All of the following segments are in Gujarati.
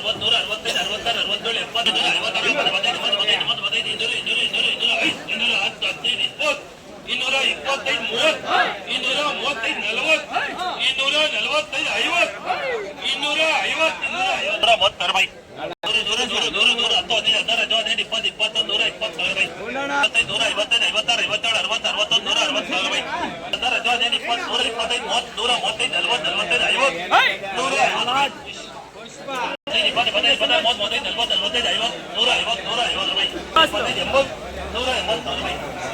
ಅರವತ್ತೆರಡು ಅರವತ್ತೆರಡು ಅರವತ್ತೆರಡು ಅರವತ್ತೇಳು ಎಪ್ಪತ್ತೆರಡು ಐವತ್ತೆರಡು થઈ મોત ઇન્દુરો મોત થઈ નલવત ઇન્દુરો નલવત થઈ હૈવત ઇન્દુરો હૈવત ઇન્દુરો હૈવત મોત કર ભાઈ દોરે દોરે દોરે દોરે દોરે તો ને અધર જો ને પદ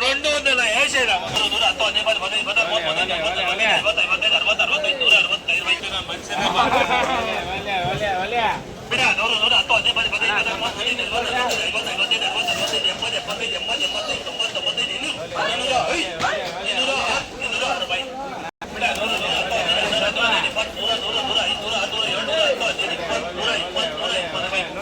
రెండు వందల వేసేరా ಬಿಡ